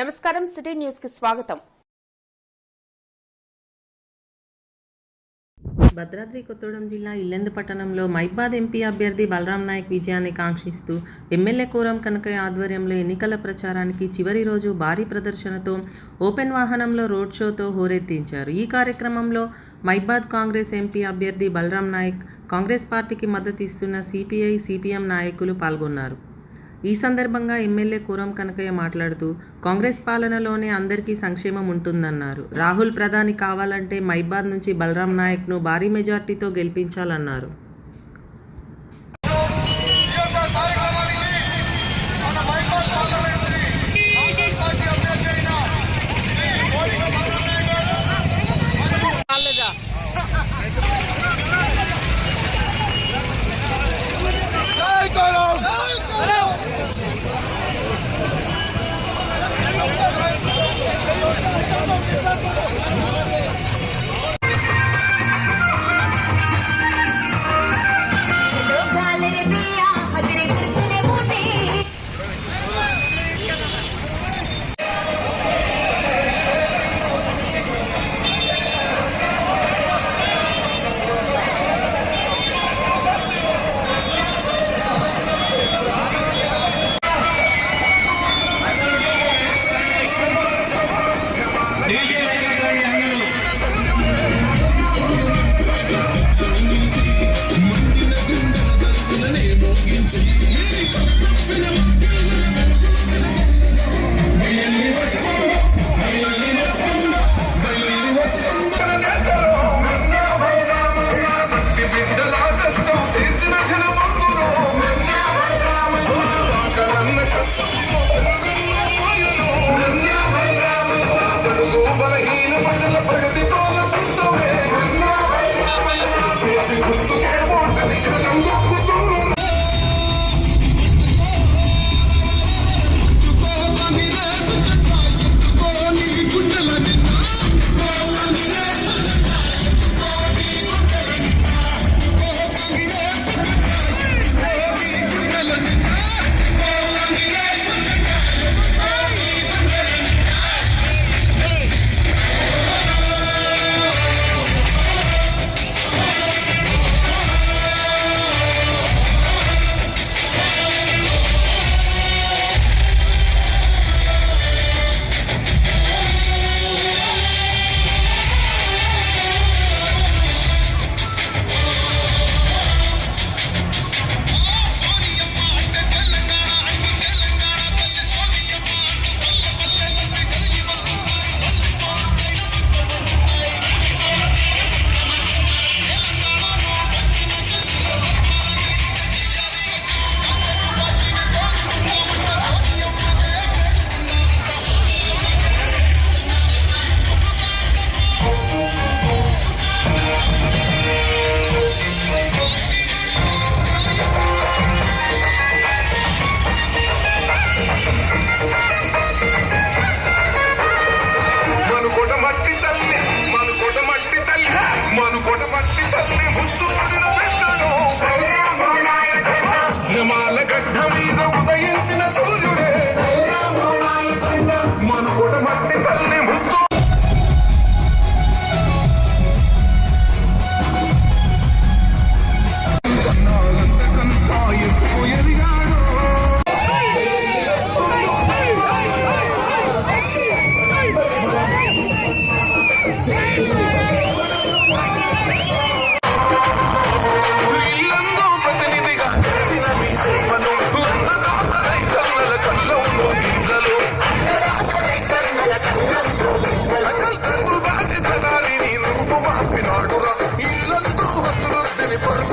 నమస్కారం సిటీ న్యూస్కి స్వాగతం. భద్రాద్రి కొత్తగూడెం జిల్లా ఇల్లెందు పట్టణంలో మైబాద్ ఎంపీ అభ్యర్థి బలరాం నాయక్ విజయాన్ని కాంక్షిస్తూ ఎమ్మెల్యే కోరం కనకయ్య ఆధ్వర్యంలో ఎన్నికల ప్రచారానికి చివరి రోజు భారీ ప్రదర్శనతో ఓపెన్ వాహనంలో రోడ్ షోతో హోరెత్తించారు. ఈ కార్యక్రమంలో మైబాద్ కాంగ్రెస్ ఎంపీ అభ్యర్థి బలరాం నాయక్ కాంగ్రెస్ పార్టీకి మద్దతు ఇస్తున్న సిపిఐ సిపిఎం నాయకులు పాల్గొన్నారు. ఈ సందర్భంగా ఎమ్మెల్యే కురం కనకయ్య మాట్లాడుతూ కాంగ్రెస్ పాలనలోనే అందరికీ సంక్షేమం ఉంటుందన్నారు. రాహుల్ ప్రధాని కావాలంటే మైబాద్ నుంచి బలరాం నాయక్ను భారీ మెజార్టీతో గెలిపించాలన్నారు.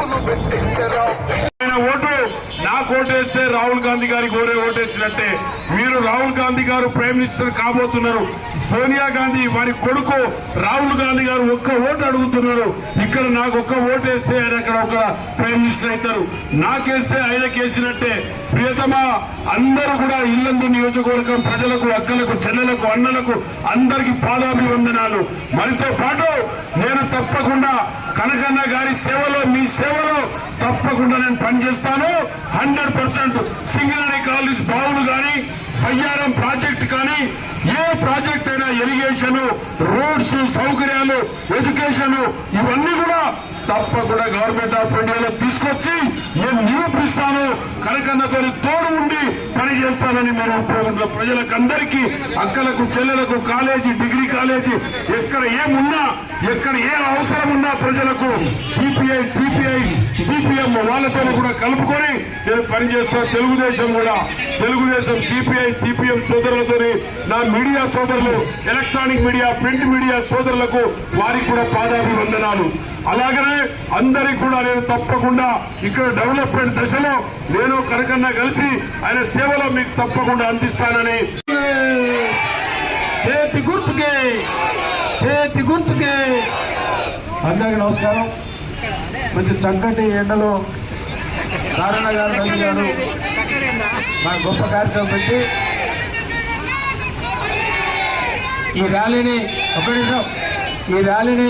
అభివృద్ధిని పరుగులు పెట్టించరా ఆయన ఓటు నాకు ఓటేస్తే రాహుల్ గాంధీ గారికి ఓరే ఓటేసినట్టే. మీరు రాహుల్ గాంధీ గారు ప్రైమ్ మినిస్టర్ కాబోతున్నారు. సోనియా గాంధీ వారి కొడుకు రాహుల్ గాంధీ గారు ఒక్క ఓటు అడుగుతున్నారు. ఇక్కడ నాకు ఒక్క ఓటు వేస్తే ఆయన అక్కడ ఒక ప్రైమ్ మినిస్టర్ అవుతారు. నాకేస్తే ఆయనకి వేసినట్టే. ప్రియతమా అందరూ కూడా ఇల్లందు నియోజకవర్గం ప్రజలకు అక్కలకు చెల్లెలకు అన్నలకు అందరికి పాదాభివందనాలు. మరితో పాటు నేను తప్పకుండా కనకన్న గారి సేవలో మీ సేవలో తప్పకుండా నేను పనిచేస్తాను. హండ్రెడ్ పర్సెంట్ సింగరేణి కాలేజ్ బావులు కానీ బయ్యారం ప్రాజెక్ట్ కానీ ఏ ప్రాజెక్ట్ అయినా ఇరిగేషన్ రోడ్స్ సౌకర్యాలు ఎడ్యుకేషన్ ఇవన్నీ కూడా తప్పకుండా గవర్నమెంట్ ఆఫ్ ఇండియాలో తీసుకొచ్చి నేను నిరూపిస్తాను. కనకన్నతో తోడు ఉండి పని చేస్తానని మనం ప్రజలకు అందరికీ అక్కలకు చెల్లెలకు కాలేజీ డిగ్రీ కాలేజీ ఎక్కడ ఏమున్నా ఎక్కడ ఏ అవసరం ఉన్నా ప్రజలకు సిపిఐ సిపిఐ సిపిఎం వాళ్ళతో కూడా కలుపుకొని నేను పనిచేస్తున్న తెలుగుదేశం కూడా. తెలుగుదేశం సిపిఐ సిపిఎం సోదరులతో నా మీడియా సోదరులు ఎలక్ట్రానిక్ మీడియా ప్రింట్ మీడియా సోదరులకు వారికి కూడా పాదాభివందనాలు. అలాగనే అందరికి కూడా నేను తప్పకుండా ఇక్కడ డెవలప్మెంట్ దశలో నేను కనకన్నా కలిసి ఆయన సేవలో మీకు తప్పకుండా అందిస్తానని గుర్తుకే చేతి గుర్తుకే. అందరికీ నమస్కారం. మంచి చక్కటి ఎండలో నారాయణ గారు గారు మా గొప్ప కార్యక్రమం పెట్టి ఈ ర్యాలీని ఒక నిమిషం ఈ ర్యాలీని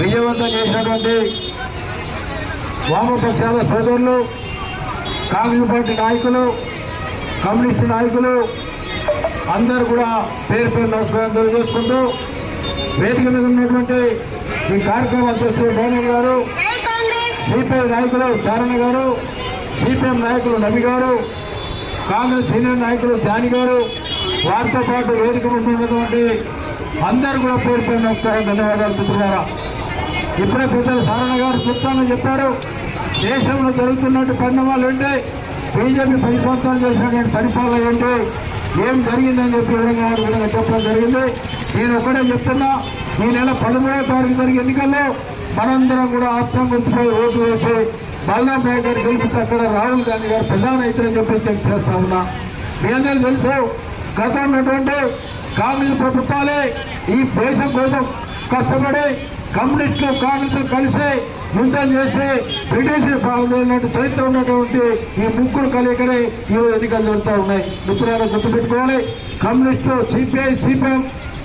విజయవంతం చేసినటువంటి వామపక్షాల సోదరులు కాంగ్రెస్ పార్టీ నాయకులు కమ్యూనిస్టు నాయకులు అందరూ కూడా పేరు పేరు నమస్కారం తెలియజేసుకుంటూ వేదిక మీద ఉన్నటువంటి ఈ కార్యక్రమం అధ్యక్షుడు డైనర్ గారు సిపిఐ నాయకులు చారణ గారు సిపిఎం నాయకులు నబి గారు కాంగ్రెస్ సీనియర్ నాయకులు జాని గారు వారితో పాటు వేదిక ఉన్నటువంటి అందరూ కూడా పేరు పేరు నమస్కారం ధన్యవాదాలు మిత్రులారా ఇప్పుడే పెద్దలు సారణ గారు చెప్తామని చెప్పారు. దేశంలో జరుగుతున్నట్టు పరిణామాలు ఏంటి? బీజేపీ పది సంవత్సరాలు చేసినటువంటి పరిపాలన ఏంటి? ఏం జరిగిందని చెప్పి విధంగా విధంగా చెప్పడం జరిగింది? నేను ఒకటే చెప్తున్నా ఈ నెల పదమూడవ తారీఖు జరిగే ఎన్నికల్లో మనందరం కూడా ఆత్మ గుర్తుపై ఓటు వేసి బలరాం నాయక్ గారు గెలిపితే అక్కడ రాహుల్ గాంధీ గారు ప్రధాన అయితారని చెప్పి నేను చేస్తా ఉన్నా. మీ అందరికీ తెలుసు గతంలో ఉన్నటువంటి కాంగ్రెస్ ప్రభుత్వాలే ఈ దేశం కోసం కష్టపడి కమ్యూనిస్టులు కాంగ్రెస్లు కలిసి యుద్ధం చేసి బ్రిటిష్ పాల్గొన్నట్టు చరిత్ర ఉన్నటువంటి ఈ ముగ్గురు కలయికలే ఈ ఎన్నికలు జరుగుతూ ఉన్నాయి. మిత్రులారా గుర్తుపెట్టుకోవాలి. కమ్యూనిస్టు సిపిఐ సిపిఎం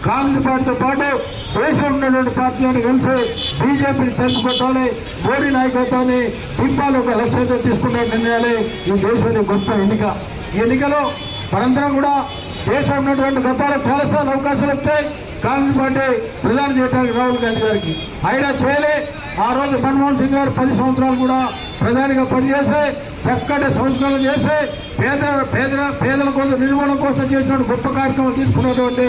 కాంగ్రెస్ పార్టీతో పాటు దేశంలో ఉన్నటువంటి పార్టీలను కలిసి బీజేపీని తలుపుకొట్టాలి మోడీ నాయకత్వాన్ని దింపాలి. ఒక లక్ష్యంతో తీసుకున్న నిర్ణయాలే ఈ దేశానికి గొప్ప ఎన్నిక. ఈ ఎన్నికలో మనందరం కూడా దేశం ఉన్నటువంటి గతంలో చాలాసార్లు అవకాశాలు వస్తాయి. కాంగ్రెస్ పార్టీ ప్రధాని చేయడానికి రాహుల్ గాంధీ గారికి. అయినా చేయలే. ఆ రోజు మన్మోహన్ సింగ్ గారు పది సంవత్సరాలు కూడా ప్రధానిగా పనిచేసి చక్కటి సంస్కరణ చేసి పేద పేద పేదల కోసం నిర్మాణం కోసం చేసిన గొప్ప కార్యక్రమం తీసుకున్నటువంటి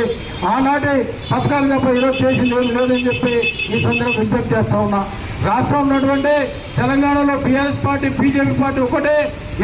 ఆనాటి పథకాలు తప్ప ఈరోజు చేసింది ఏమి లేదని చెప్పి ఈ సందర్భం విజ్ఞప్తి చేస్తా ఉన్నా. రాష్ట్రం ఉన్నటువంటి తెలంగాణలో బీఆర్ఎస్ పార్టీ బీజేపీ పార్టీ ఒకటే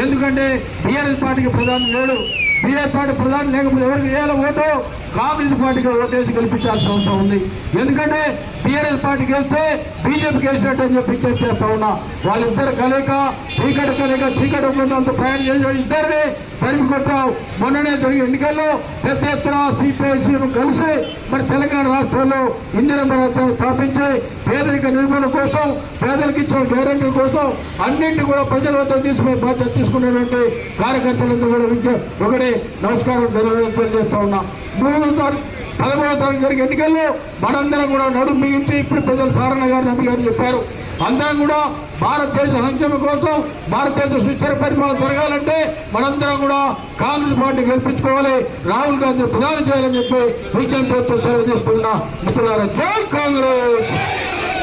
ఎందుకంటే బీఆర్ఎస్ పార్టీకి ప్రధాని లేడు. బీఆర్ పార్టీ ప్రధాని లేకపోతే ఎవరికి వేయాలి ఓటు? కాంగ్రెస్ పార్టీకి ఓటేసి గెలిపించాల్సిన అవసరం ఉంది. ఎందుకంటే టీఆర్ఎస్ పార్టీకి వెళ్తే బీజేపీకి వేసినట్టు అని చెప్పి విజ్ఞప్తి చేస్తా ఉన్నా. వాళ్ళిద్దరు కలయిక చీకటి కలయిక చీకటి ఒప్పందాలతో ప్రయాణం చేసిన ఇద్దరిని తరిమి కొట్టావు. మొన్ననే జరిగిన ఎన్నికల్లో పెద్ద ఎత్తున సిపిఐసీను కలిసి మరి తెలంగాణ రాష్ట్రంలో ఇందిరా రాజ్యాన్ని స్థాపించి పేదరిక నిర్మూలన కోసం పేదలకు ఇచ్చిన గ్యారెంటీ కోసం అన్నింటినీ కూడా ప్రజల వద్ద తీసుకునే బాధ్యత తీసుకునేటువంటి కార్యకర్తలందరూ కూడా విజ్ఞ- ఒకటే నమస్కారం తెలియజేస్తా ఉన్నా. మూడు తారీఖు పదమూడవ తారీఖు జరిగే ఎన్నికల్లో మనందరం కూడా నడుము మిగించి ఇప్పుడు ప్రజలు సారణ గారు నమ్మి గారు చెప్పారు. అందరం కూడా భారతదేశ సంక్షేమం కోసం భారతదేశ సుస్థిర పరిపాలన జరగాలంటే మనందరం కూడా కాంగ్రెస్ పార్టీ గెలిపించుకోవాలి. రాహుల్ గాంధీ ప్రధాని చేయాలని చెప్పి విజ్ఞప్తితో సెలవు తీసుకున్నా మిత్రులారా జై కాంగ్రెస్!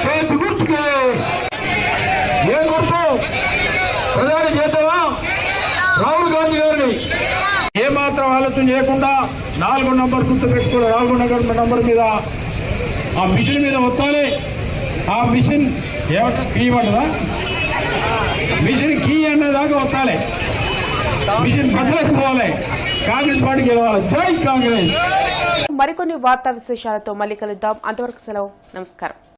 చేతి గుర్తుకే! ఏ గుర్తు? ప్రధాని చేద్దామా? రాహుల్ గాంధీ గారిని మాత్రం చేయకుండా నాలుగు నంబర్ గుర్తు పెట్టుకోవాలి నాలుగు నంబర్ మీద ఆ మిషన్ మీద వత్తాలి ఆ మిషన్ ఏమంట? కీ అంటదా? మిషన్ కీ అనేదాకా వత్తాలి మిషన్ బద్దలైపోవాలి కాంగ్రెస్ పార్టీ గెలవాలి. జై కాంగ్రెస్! మరికొన్ని వార్తా విశేషాలతో మళ్ళీ కలుద్దాం. అంతవరకు సెలవు. నమస్కారం.